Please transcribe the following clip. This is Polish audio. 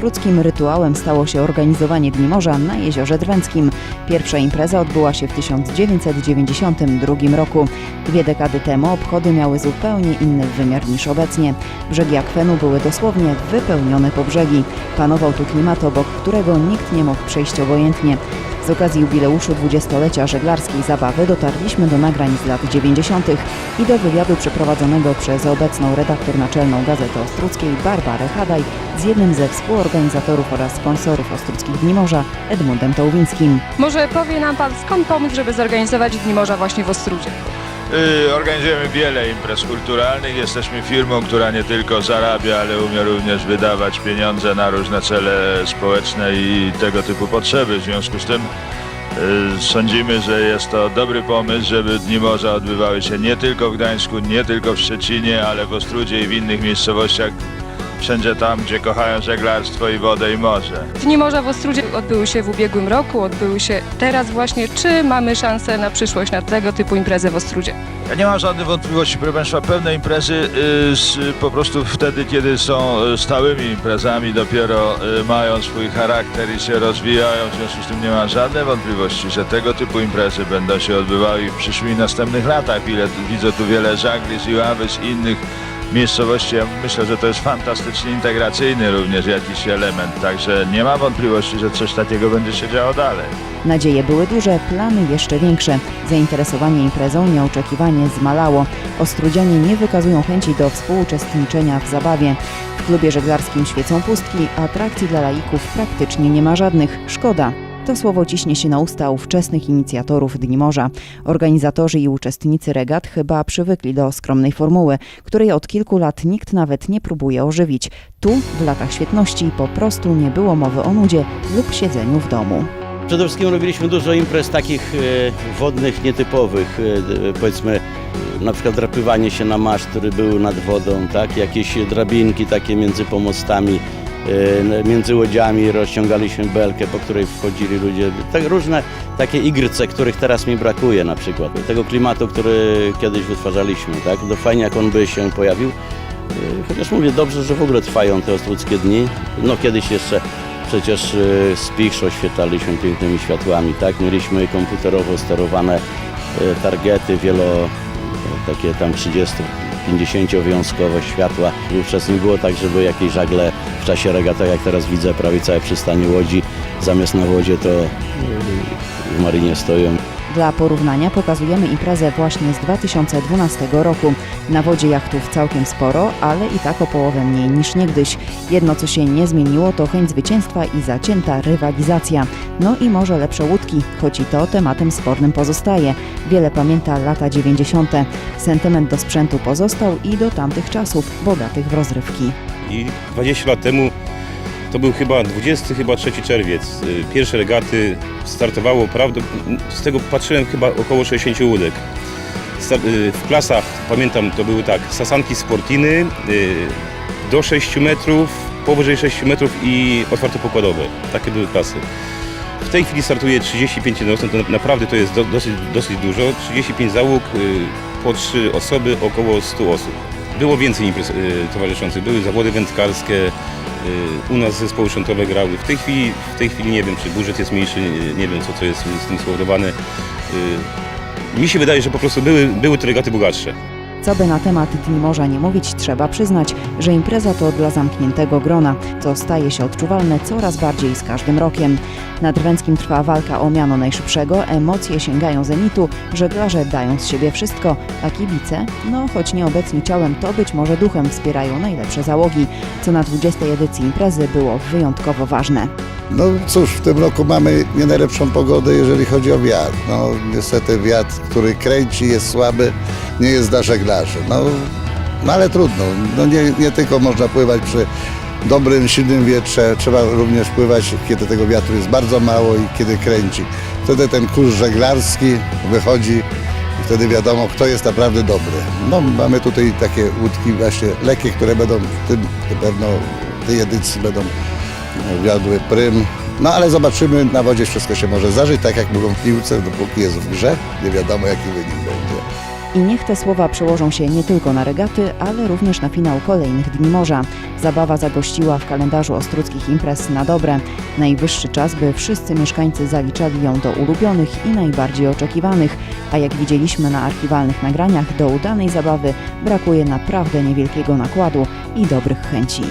Ostruckim rytuałem stało się organizowanie Dni Morza na Jeziorze Drwęckim. Pierwsza impreza odbyła się w 1992 roku. Dwie dekady temu obchody miały zupełnie inny wymiar niż obecnie. Brzegi akwenu były dosłownie wypełnione po brzegi. Panował tu klimat, obok którego nikt nie mógł przejść obojętnie. Z okazji jubileuszu dwudziestolecia żeglarskiej zabawy dotarliśmy do nagrań z lat 90. i do wywiadu przeprowadzonego przez obecną redaktor naczelną Gazety Ostruckiej Barbarę Hadaj z jednym ze współorganizatorów oraz sponsorów Ostruckich Dni Morza, Edmundem Tołwińskim. Może powie nam Pan, skąd pomysł, żeby zorganizować Dni Morza właśnie w Ostrudzie? Y, Organizujemy wiele imprez kulturalnych. Jesteśmy firmą, która nie tylko zarabia, ale umie również wydawać pieniądze na różne cele społeczne i tego typu potrzeby. W związku z tym y, sądzimy, że jest to dobry pomysł, żeby Dni Morza odbywały się nie tylko w Gdańsku, nie tylko w Szczecinie, ale w Ostrudzie i w innych miejscowościach. Wszędzie tam, gdzie kochają żeglarstwo i wodę i morze. Dni Morza w Ostrudzie odbyły się w ubiegłym roku, odbyły się teraz właśnie. Czy mamy szansę na przyszłość na tego typu imprezę w Ostrudzie? Ja nie mam żadnych wątpliwości, proszę Państwa, pewne imprezy y, z, po prostu wtedy, kiedy są y, stałymi imprezami, dopiero y, mają swój charakter i się rozwijają, w związku z tym nie mam żadnej wątpliwości, że tego typu imprezy będą się odbywały w przyszłych i następnych latach. Ile, widzę tu wiele żagli z Iławy, z innych miejscowości. Ja myślę, że to jest fantastycznie integracyjny również jakiś element, także nie ma wątpliwości, że coś takiego będzie się działo dalej. Nadzieje były duże, plany jeszcze większe. Zainteresowanie imprezą nieoczekiwanie zmalało. Ostrudzianie nie wykazują chęci do współuczestniczenia w zabawie. W klubie żeglarskim świecą pustki, atrakcji dla laików praktycznie nie ma żadnych. Szkoda. To słowo ciśnie się na usta ówczesnych inicjatorów Dni Morza. Organizatorzy i uczestnicy regat chyba przywykli do skromnej formuły, której od kilku lat nikt nawet nie próbuje ożywić. Tu, w latach świetności, po prostu nie było mowy o nudzie lub siedzeniu w domu. Przede wszystkim robiliśmy dużo imprez takich e, wodnych, nietypowych, e, d- powiedzmy e, na przykład drapywanie się na maszt, który był nad wodą, tak? jakieś drabinki takie między pomostami, e, między łodziami rozciągaliśmy belkę, po której wchodzili ludzie. Tak różne takie igrce, których teraz mi brakuje na przykład. Tego klimatu, który kiedyś wytwarzaliśmy, tak? To fajnie jak on by się pojawił. E, Chociaż mówię, dobrze, że w ogóle trwają te ostruckie dni. No kiedyś jeszcze przecież Spichrz oświetlaliśmy pięknymi światłami, tak? Mieliśmy komputerowo sterowane targety, wielo, takie tam 30 50 wiązkowe światła. Wówczas nie było tak, żeby jakieś żagle w czasie regata, jak teraz widzę, prawie całe przystanie łodzi, zamiast na wodzie to e, w marynie stoją. Dla porównania pokazujemy imprezę właśnie z 2012 roku. Na wodzie jachtów całkiem sporo, ale i tak o połowę mniej niż niegdyś. Jedno co się nie zmieniło to chęć zwycięstwa i zacięta rywalizacja. No i może lepsze łódki, choć i to tematem spornym pozostaje. Wiele pamięta lata 90. Sentyment do sprzętu pozostał i do tamtych czasów, bogatych w rozrywki. I 20 lat temu to był chyba 20, chyba 3 czerwiec. Y, Pierwsze regaty startowało, z tego patrzyłem chyba około 60 łódek. Y, W klasach, pamiętam, to były tak, sasanki sportiny y, do 6 metrów, powyżej 6 metrów i otwartopokładowe. Takie były klasy. W tej chwili startuje 35 jednostek, to naprawdę to jest do, dosyć, dosyć dużo. 35 załóg, po 3 osoby, około 100 osób. Było więcej imprez y, towarzyszących, były zawody wędkarskie, y, u nas zespoły szantowe grały. W tej chwili, w tej chwili nie wiem, czy budżet jest mniejszy, nie, wiem co, co jest z tym spowodowane. Y, Mi się wydaje, że po prostu były, były te regaty bogatsze. Co by na temat Dni Morza nie mówić, trzeba przyznać, że impreza to dla zamkniętego grona, co staje się odczuwalne coraz bardziej z każdym rokiem. Na Drwęckim trwa walka o miano najszybszego, emocje sięgają zenitu, żeglarze dają z siebie wszystko, a kibice, no choć nieobecni ciałem, to być może duchem wspierają najlepsze załogi, co na 20. edycji imprezy było wyjątkowo ważne. No cóż, w tym roku mamy nie najlepszą pogodę, jeżeli chodzi o wiatr. No niestety wiatr, który kręci, jest słaby, nie jest dla żeglarzy. No, no ale trudno, no nie, nie tylko można pływać przy dobrym, silnym wietrze, trzeba również pływać, kiedy tego wiatru jest bardzo mało i kiedy kręci. Wtedy ten kurs żeglarski wychodzi i wtedy wiadomo, kto jest naprawdę dobry. No mamy tutaj takie łódki właśnie lekkie, które będą w tym pewno w tej edycji będą wiodły prym. No ale zobaczymy, na wodzie wszystko się może zdarzyć, tak jak mówią w piłce, dopóki jest w grze, nie wiadomo jaki wynik będzie. I niech te słowa przełożą się nie tylko na regaty, ale również na finał kolejnych Dni Morza. Zabawa zagościła w kalendarzu ostruckich imprez na dobre. Najwyższy czas, by wszyscy mieszkańcy zaliczali ją do ulubionych i najbardziej oczekiwanych, a jak widzieliśmy na archiwalnych nagraniach, do udanej zabawy brakuje naprawdę niewielkiego nakładu i dobrych chęci.